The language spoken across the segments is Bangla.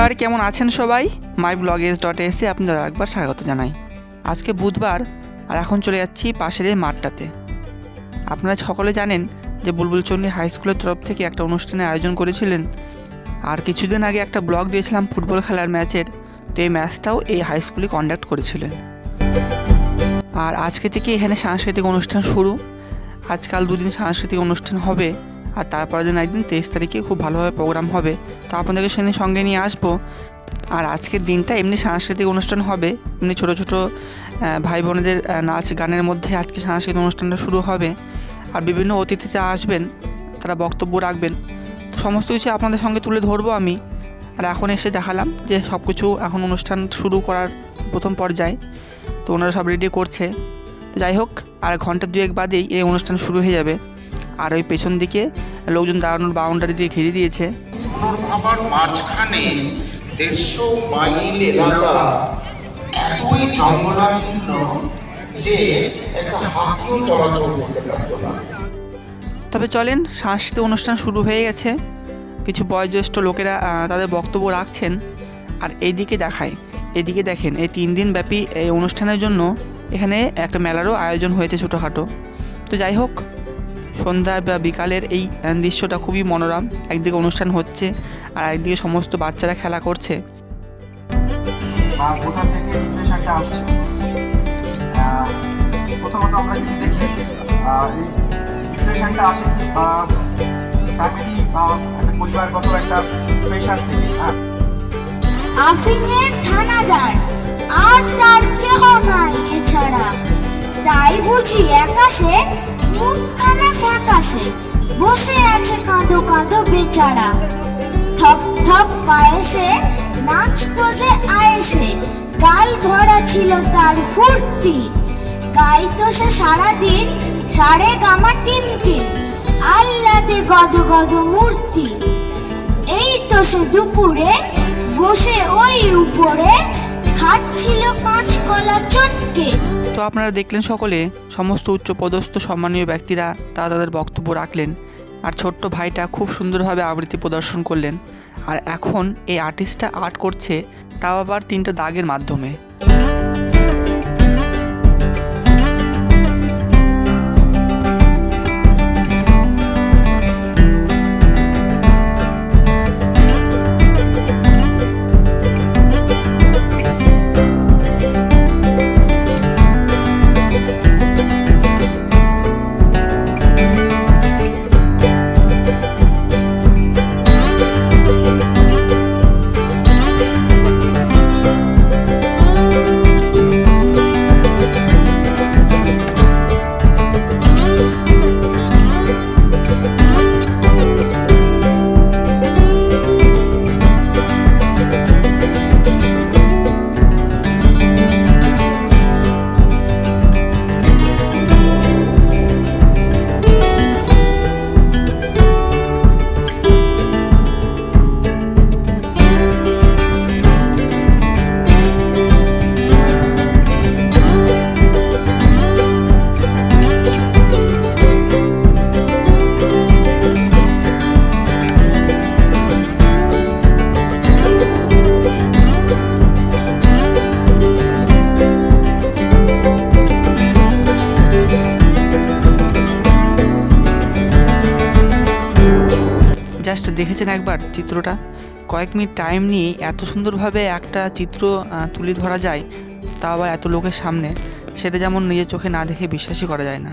নমস্কার, কেমন আছেন সবাই? মাই ব্লগেস ডট এসে আপনারা একবার স্বাগত জানাই। আজকে বুধবার, আর এখন চলে যাচ্ছি পাশের এই মাঠটাতে। আপনারা সকলে জানেন যে বুলবুল চন্ডী হাই স্কুলের তরফ থেকে একটা অনুষ্ঠানের আয়োজন করেছিলেন। আর কিছুদিন আগে একটা ব্লগ দিয়েছিলাম ফুটবল খেলার ম্যাচের, তো এই ম্যাচটাও এই হাই স্কুলে কন্ডাক্ট করেছিলেন। আর আজকে থেকে এখানে সাংস্কৃতিক অনুষ্ঠান শুরু। আজকাল দুদিন সাংস্কৃতিক অনুষ্ঠান হবে আর তারপরের দিন একদিন তেইশ তারিখে খুব ভালোভাবে প্রোগ্রাম হবে। তো আপনাদেরকে সেদিন সঙ্গে নিয়ে আসব। আর আজকের দিনটা এমনি সাংস্কৃতিক অনুষ্ঠান হবে। এমনি ছোটো ছোটো ভাই বোনেদের নাচ গানের মধ্যে আজকে সাংস্কৃতিক অনুষ্ঠানটা শুরু হবে। আর বিভিন্ন অতিথিরা আসবেন, তারা বক্তব্য রাখবেন। তো সমস্ত কিছু আপনাদের সঙ্গে তুলে ধরবো আমি। আর এখন এসে দেখালাম যে সব কিছু এখন অনুষ্ঠান শুরু করার প্রথম পর্যায়ে। তো ওনারা সব রেডি করছে। যাই হোক, আর ঘণ্টা দুয়েক বাদেই এই অনুষ্ঠান শুরু হয়ে যাবে। আর ওই পেছন দিকে লোকজন দাঁড়ানোর বাউন্ডারি দিয়ে ঘিরে দিয়েছে। আবার মাঝখানে দেড়শো মাইল এলাকা এতই জঙ্গলাকীর্ণ যে একটা হাতিও চলাচল করতে পারতো না। তবে চলেন সাংস্কৃতিক অনুষ্ঠান শুরু হয়ে গেছে। কিছু বয়োজ্যেষ্ঠ লোকেরা তাদের বক্তব্য রাখছেন আর এইদিকে দেখায়। এদিকে দেখেন এই তিন দিন ব্যাপী এই অনুষ্ঠানের জন্য এখানে একটা মেলারও আয়োজন হয়েছে ছোটোখাটো। তো যাই হোক সন্ধ্যা বা বিকালের এই দৃশ্যটা খুবই মনোরম। একদিকে অনুষ্ঠান হচ্ছে আর একদিকে সমস্ত বাচ্চারা খেলা করছে। বা কোথা থেকে ডিপ্রেশনটা আসছে? আহ, প্রথমত আমরা যদি দেখি ডিপ্রেশনটা আসে ফ্যামিলি বা একটা পরিবারগত একটা প্রেশার থেকে হ্যাঁ। থানাদার আর তার কেহ নাই এছাড়া। তাই বুঝি একাশে মুখখানা ফ্যাকাশে কাঁদো থপ থপ পায়েসে, নাচতো যে আয়েসে, গাল ভরা ছিল তার ফুর্তি। গাইতো সে সারাদিন সারে গামা টিম টিম আল্লাদে গদ গদ মূর্তি। এই তো সে দুপুরে বসে ওই উপরে খাচ্ছিল কাঁচকলা চটকে। তো আপনারা দেখলেন সকলে, সমস্ত উচ্চপদস্থ সম্মানীয় ব্যক্তিরা তারা তাদের বক্তব্য রাখলেন। আর ছোট্ট ভাইটা খুব সুন্দরভাবে আবৃত্তি প্রদর্শন করলেন। আর এখন এই আর্টিস্টটা আর্ট করছে, তাও আবার তিনটা দাগের মাধ্যমে। জাস্ট দেখেছেন একবার চিত্রটা? কয়েক মিনিট টাইম নিয়ে এত সুন্দরভাবে একটা চিত্র তুলে ধরা যায়, তা আবার এত লোকের সামনে, সেটা যেমন নিজের চোখে না দেখে বিশ্বাসই করা যায় না।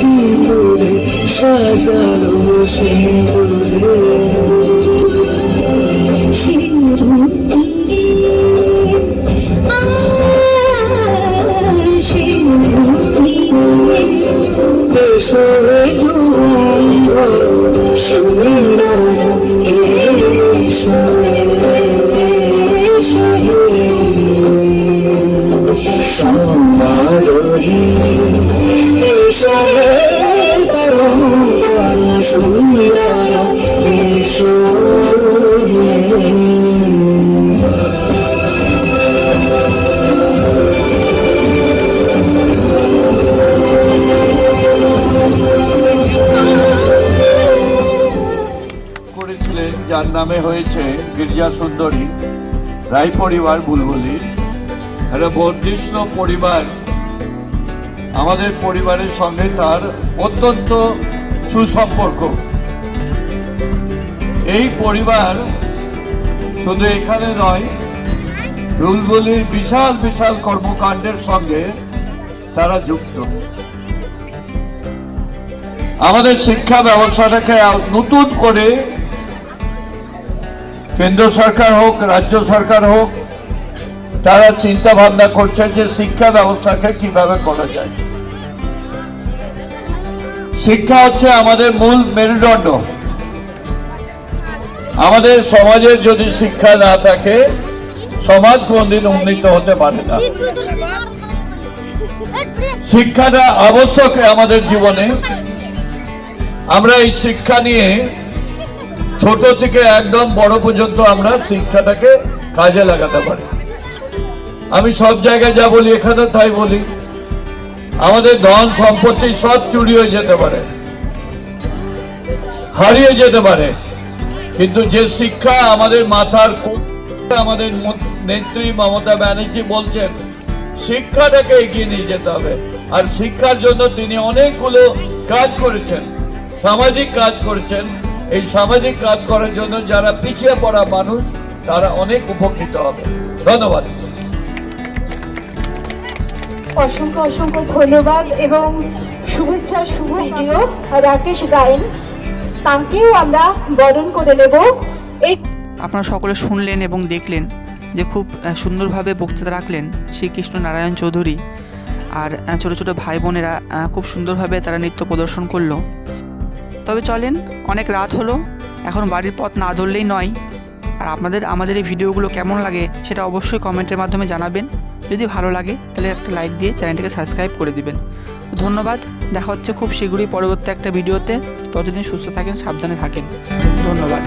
সিঁদুরে সাজালো সিঁদুরে শিরুপে এসো হে সুন্দর সমারোহে করেছিলেন, যার নামে হয়েছে গির্জা সুন্দরী, রায় পরিবার বুলবুলি। একটা বর্ধিষ্ণ পরিবার। আমাদের পরিবারের সঙ্গে তার অত্যন্ত সুসম্পর্ক। এই পরিবার শুধু এখানে নয় বুলবুলির বিশাল বিশাল কর্মকাণ্ডের সঙ্গে তারা যুক্ত। আমাদের শিক্ষা ব্যবস্থাটাকে নতুন করে কেন্দ্র সরকার হোক, রাজ্য সরকার হোক, তারা চিন্তা ভাবনা করছেন যে শিক্ষা ব্যবস্থাকে কীভাবে করা যায়। শিক্ষা হচ্ছে আমাদের মূল মেরুদণ্ড। আমাদের সমাজের যদি শিক্ষা না থাকে, সমাজ কোনদিন উন্নীত হতে পারে না। শিক্ষাটা আবশ্যক আমাদের জীবনে। আমরা এই শিক্ষা নিয়ে ছোট থেকে একদম বড় পর্যন্ত আমরা শিক্ষাটাকে কাজে লাগাতে পারি। আমি সব জায়গায় যা বলি এখানে তাই বলি। আমাদের ধন সম্পত্তি সব চুরি হয়ে যেতে পারে। হারিয়ে যেতে পারে। কিন্তু যে শিক্ষা আমাদের মাথার আমাদের নেত্রী মমতা ব্যানার্জি বলছেন, শিক্ষাটাকে এগিয়ে নিয়ে যেতে হবে। আর শিক্ষার জন্য তিনি অনেকগুলো কাজ করেছেন। সামাজিক কাজ করেছেন। এই সামাজিক কাজ করার জন্য যারা পিছিয়ে পড়া মানুষ, তারা অনেক উপকৃত হবে। ধন্যবাদ। অসংখ্য অসংখ্য ধন্যবাদ এবং শুভেচ্ছা, শুভ ভিডিও। রাকেশ গায়েন, তাকেও আমরা বরণ করে নেব। এই আপনারা সকলে শুনলেন এবং দেখলেন যে খুব সুন্দরভাবে বক্তৃতা রাখলেন শ্রীকৃষ্ণ নারায়ণ চৌধুরী। আর ছোট ছোট ভাই বোনেরা খুব সুন্দরভাবে তারা নৃত্য প্রদর্শন করল। তবে চলেন, অনেক রাত হলো। এখন বাড়ির পথ না ধরলেই নয়। আর আপনাদের, আমাদের এই ভিডিওগুলো কেমন লাগে সেটা অবশ্যই কমেন্টের মাধ্যমে জানাবেন। যদি ভালো লাগে, তাহলে একটা লাইক দিয়ে চ্যানেলটিকে সাবস্ক্রাইব করে দিবেন। তো ধন্যবাদ, দেখা হচ্ছে খুব শীঘ্রই পরবর্তী একটা ভিডিওতে। ততদিন সুস্থ থাকেন, সাবধানে থাকেন। ধন্যবাদ।